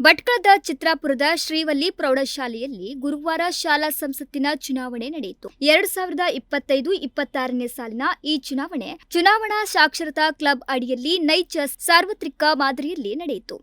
ಭಟ್ಕಳದ ಚಿತ್ರಾಪುರದ ಶ್ರೀವಲ್ಲಿ ಪ್ರೌಢಶಾಲೆಯಲ್ಲಿ ಗುರುವಾರ ಶಾಲಾ ಸಂಸತ್ತಿನ ಚುನಾವಣೆ ನಡೆಯಿತು. ಎರಡ್ ಸಾವಿರದ ಇಪ್ಪತ್ತೈದು ಇಪ್ಪತ್ತಾರನೇ ಸಾಲಿನ ಈ ಚುನಾವಣೆ ಚುನಾವಣಾ ಸಾಕ್ಷರತಾ ಕ್ಲಬ್ ಅಡಿಯಲ್ಲಿ ನೈಜ ಸಾರ್ವತ್ರಿಕ ಮಾದರಿಯಲ್ಲಿ ನಡೆಯಿತು.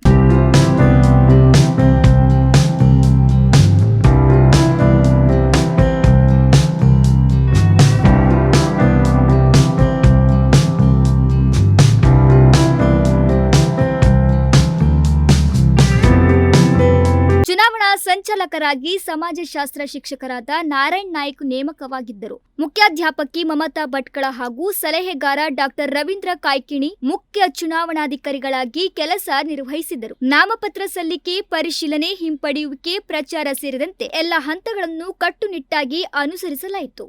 ಸಂಚಾಲಕರಾಗಿ ಸಮಾಜಶಾಸ್ತ್ರ ಶಿಕ್ಷಕರಾದ ನಾರಾಯಣ್ ನಾಯ್ಕ್ ನೇಮಕವಾಗಿದ್ದರು. ಮುಖ್ಯಾಧ್ಯಾಪಕಿ ಮಮತಾ ಭಟ್ಕಳ ಹಾಗೂ ಸಲಹೆಗಾರ ಡಾಕ್ಟರ್ ರವೀಂದ್ರ ಕಾಯ್ಕಿಣಿ ಮುಖ್ಯ ಚುನಾವಣಾಧಿಕಾರಿಗಳಾಗಿ ಕೆಲಸ ನಿರ್ವಹಿಸಿದರು. ನಾಮಪತ್ರ ಸಲ್ಲಿಕೆ, ಪರಿಶೀಲನೆ, ಹಿಂಪಡೆಯುವಿಕೆ, ಪ್ರಚಾರ ಸೇರಿದಂತೆ ಎಲ್ಲ ಹಂತಗಳನ್ನು ಕಟ್ಟುನಿಟ್ಟಾಗಿ ಅನುಸರಿಸಲಾಯಿತು.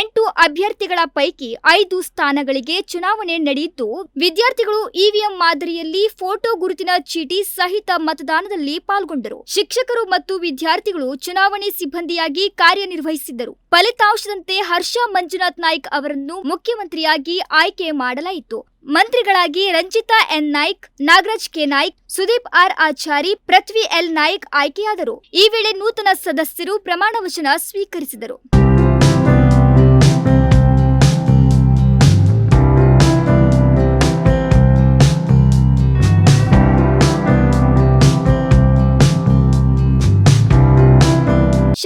ಎಂಟು ಅಭ್ಯರ್ಥಿಗಳ ಪೈಕಿ ಐದು ಸ್ಥಾನಗಳಿಗೆ ಚುನಾವಣೆ ನಡೆಯಿತು. ವಿದ್ಯಾರ್ಥಿಗಳು ಇವಿಎಂ ಮಾದರಿಯಲ್ಲಿ ಫೋಟೋ ಗುರುತಿನ ಚೀಟಿ ಸಹಿತ ಮತದಾನದಲ್ಲಿ ಪಾಲ್ಗೊಂಡರು. ಶಿಕ್ಷಕರು ಮತ್ತು ವಿದ್ಯಾರ್ಥಿಗಳು ಚುನಾವಣೆ ಸಿಬ್ಬಂದಿಯಾಗಿ ಕಾರ್ಯನಿರ್ವಹಿಸಿದ್ದರು. ಫಲಿತಾಂಶದಂತೆ ಹರ್ಷ ಮಂಜುನಾಥ್ ನಾಯ್ಕ್ ಅವರನ್ನು ಮುಖ್ಯಮಂತ್ರಿಯಾಗಿ ಆಯ್ಕೆ ಮಾಡಲಾಯಿತು. ಮಂತ್ರಿಗಳಾಗಿ Ranjita N Naik, Nagaraj K Naik, Sudeep R Achari, Prithvi L Naik ಆಯ್ಕೆಯಾದರು. ಈ ವೇಳೆ ನೂತನ ಸದಸ್ಯರು ಪ್ರಮಾಣ ವಚನ ಸ್ವೀಕರಿಸಿದರು.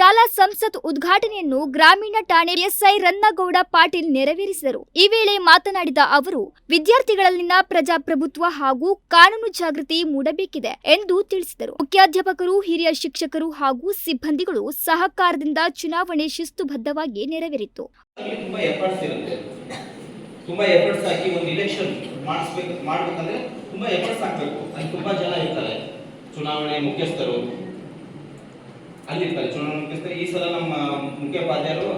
ಶಾಲಾ ಸಂಸತ್ ಉದ್ಘಾಟನೆಯನ್ನು ಗ್ರಾಮೀಣ ಠಾಣೆ ಎಸ್ಐ ರನ್ನಗೌಡ ಪಾಟೀಲ್ ನೆರವೇರಿಸಿದರು. ಈ ವೇಳೆ ಮಾತನಾಡಿದ ಅವರು, ವಿದ್ಯಾರ್ಥಿಗಳಲ್ಲಿನ ಪ್ರಜಾಪ್ರಭುತ್ವ ಹಾಗೂ ಕಾನೂನು ಜಾಗೃತಿ ಮೂಡಬೇಕಿದೆ ಎಂದು ತಿಳಿಸಿದರು. ಮುಖ್ಯಾಧ್ಯಾಪಕರು, ಹಿರಿಯ ಶಿಕ್ಷಕರು ಹಾಗೂ ಸಿಬ್ಬಂದಿಗಳು ಸಹಕಾರದಿಂದ ಚುನಾವಣೆ ಶಿಸ್ತುಬದ್ಧವಾಗಿ ನೆರವೇರಿತು. ತುಂಬಾ ಎಫರ್ಟ್ಸ್ ಹಾಕಿ ಒಂದು ಇಲೆಕ್ಷನ್ ಮಾಡಿಸ್ಬೇಕು ಮಾಡ್ಬೇಕಂದ್ರೆ ತುಂಬಾ ಎಫರ್ಟ್ಸ್ ಹಾಕ್ಬೇಕು. ಅಲ್ಲಿ ತುಂಬಾ ಜನ ಇರ್ತಾರೆ. ಚುನಾವಣೆ ಮುಖ್ಯಸ್ಥರು ಅಲ್ಲಿರ್ತಾರೆ ಚುನಾವಣೆ ಮುಖ್ಯಸ್ಥರು ಈ ಸಲ ನಮ್ಮ ಮುಖ್ಯೋಪಾಧ್ಯಾಯರು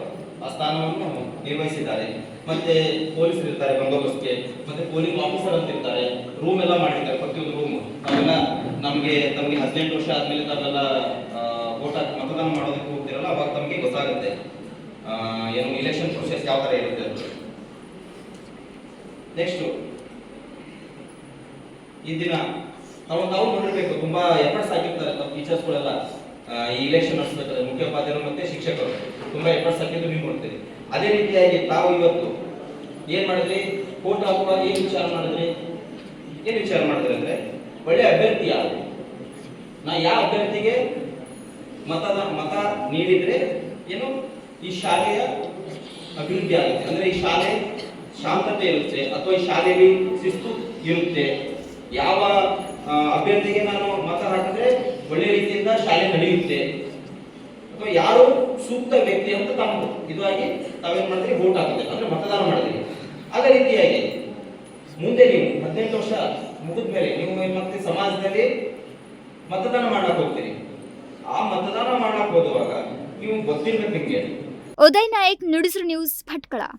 ಆ ಸ್ಥಾನವನ್ನು ನಿರ್ವಹಿಸಿದ್ದಾರೆ. ಮತ್ತೆ ಪೊಲೀಸರು ಇರ್ತಾರೆ ಬಂದೋಬಸ್ತ್ಗೆ, ಮತ್ತೆ ಪೋಲಿಂಗ್ ಆಫೀಸರ್ ಅಂತ ಇರ್ತಾರೆ. ರೂಮ್ ಎಲ್ಲ ಮಾಡಿರ್ತಾರೆ, ಪ್ರತಿಯೊಂದು ರೂಮ್ ಅದನ್ನ ನಮಗೆ, ತಮಗೆ ಹದಿನೆಂಟು ವರ್ಷ ಆದ್ಮೇಲೆ ತಾವೆಲ್ಲ ವೋಟ್ ಮತದಾನ ಮಾಡೋದಕ್ಕೆ ಹೋಗ್ತಿರಲ್ಲ, ಅವಾಗ ತಮಗೆ ಗೊತ್ತಾಗುತ್ತೆ. ಏನು ಇಲೆಕ್ಷನ್ ಪ್ರೊಸೆಸ್ ಯಾವ ಥರ ಇರುತ್ತೆ ಅಂತ. ನೆಕ್ಸ್ಟು ಈ ದಿನ, ತಾವು ತಾವು ನೋಡಿರ್ಬೇಕು, ತುಂಬಾ ಎಫರ್ಟ್ಸ್ ಆಗಿರ್ತಾರೆ ತಮ್ಮ ಟೀಚರ್ಸ್ಗಳೆಲ್ಲ ಇಲೆಕ್ಷನ್ ನಡೆಸಬೇಕಾದ ಮುಖ್ಯೋಪಾಧ್ಯಾಯರು ಮತ್ತೆ ಶಿಕ್ಷಕರು. ತುಂಬಾ ಎಫರ್ಟ್ಸ್ ಹಾಕಿದ್ದು ನೀವು ಕೊಡ್ತೀರಿ ಅದೇ ರೀತಿಯಾಗಿ ತಾವು ಇವತ್ತು ಏನ್ ಮಾಡಿದ್ರಿ? ಕೋಟ್ ಹಾಕುವ ಏನ್ ವಿಚಾರ ಮಾಡಿದ್ರಿ? ಏನ್ ವಿಚಾರ ಮಾಡಿದ್ರಿ ಅಂದ್ರೆ, ಒಳ್ಳೆ ಅಭ್ಯರ್ಥಿ ಯಾರು? ನಾ ಯಾವ ಅಭ್ಯರ್ಥಿಗೆ ಮತದ, ಮತ ನೀಡಿದ್ರೆ ಏನು? ಈ ಶಾಲೆಯ ಅಭಿವೃದ್ಧಿ ಆಗುತ್ತೆ. ಅಂದ್ರೆ ಈ ಶಾಲೆ ಶಾಂತತೆ ಇರುತ್ತೆ, ಅಥವಾ ಈ ಶಾಲೆಯಲ್ಲಿ ಶಿಸ್ತು ಇರುತ್ತೆ. ಯಾವ ಅಭ್ಯರ್ಥಿಗೆ ನಾನು ಮತ ಹಾಕಿದ್ರೆ ಒಳ್ಳೆ ರೀತಿಯಿಂದ ಶಾಲೆ ನಡೆಯುತ್ತೆ. ಅಥವಾ ಯಾರು ಸೂಕ್ತ ವ್ಯಕ್ತಿ ಅಂತ ತಮ್ಮ ಇದಾಗಿ ತಾವೇನ್ ಮಾಡಿದ್ರಿ? ವೋಟ್ ಹಾಕಿದ್ರೆ ಅಂದ್ರೆ ಮತದಾನ ಮಾಡಿದ್ರಿ. ಅದೇ ರೀತಿಯಾಗಿ ಮುಂದೆ ನೀವು ಹದಿನೆಂಟು ವರ್ಷ ಮುಗಿದ ಮೇಲೆ ನೀವು ಏನ್ ಮಾಡ್ತೀರಿ? ಸಮಾಜದಲ್ಲಿ ಮತದಾನ ಮಾಡಕ್ ಹೋಗ್ತೀರಿ. ಆ ಮತದಾನ ಮಾಡಕ್ ಹೋಗುವಾಗ ನೀವು ಗೊತ್ತಿರ್ಬೇಕು ನಿಮ್ಗೆ. ಉದಯ್ ನಾಯಕ್, ನುಡಿಸ್ರು ನ್ಯೂಸ್, ಭಟ್ಕಳ.